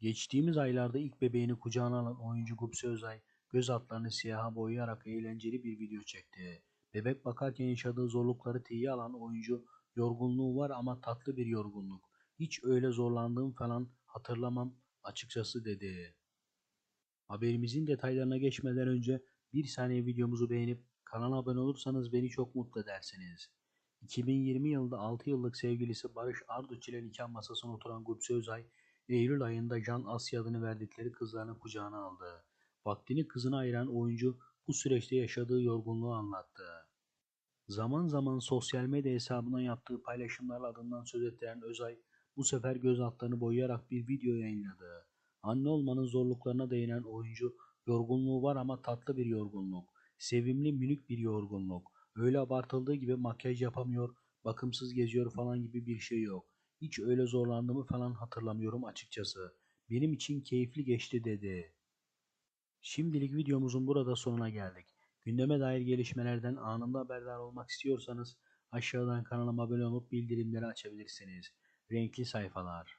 Geçtiğimiz aylarda ilk bebeğini kucağına alan oyuncu Gupse Özay, göz altlarını siyaha boyayarak eğlenceli bir video çekti. Bebek bakarken yaşadığı zorlukları tiye alan oyuncu, yorgunluğu var ama tatlı bir yorgunluk. Hiç öyle zorlandığım falan hatırlamam açıkçası dedi. Haberimizin detaylarına geçmeden önce bir saniye videomuzu beğenip kanala abone olursanız beni çok mutlu edersiniz. 2020 yılında 6 yıllık sevgilisi Barış Arduç ile nikah masasına oturan Gupse Özay, Eylül ayında Can Asya adını verdikleri kızlarını kucağına aldı. Vaktini kızına ayıran oyuncu bu süreçte yaşadığı yorgunluğu anlattı. Zaman zaman sosyal medya hesabından yaptığı paylaşımlarla adından söz ettiren Özay, bu sefer göz altlarını boyayarak bir video yayınladı. Anne olmanın zorluklarına değinen oyuncu, yorgunluğu var ama tatlı bir yorgunluk, sevimli minik bir yorgunluk, öyle abartıldığı gibi makyaj yapamıyor, bakımsız geziyor falan gibi bir şey yok. Hiç öyle zorlandığımı falan hatırlamıyorum açıkçası. Benim için keyifli geçti dedi. Şimdilik videomuzun burada sonuna geldik. Gündeme dair gelişmelerden anında haberdar olmak istiyorsanız aşağıdan kanalıma abone olup bildirimleri açabilirsiniz. Renkli sayfalar.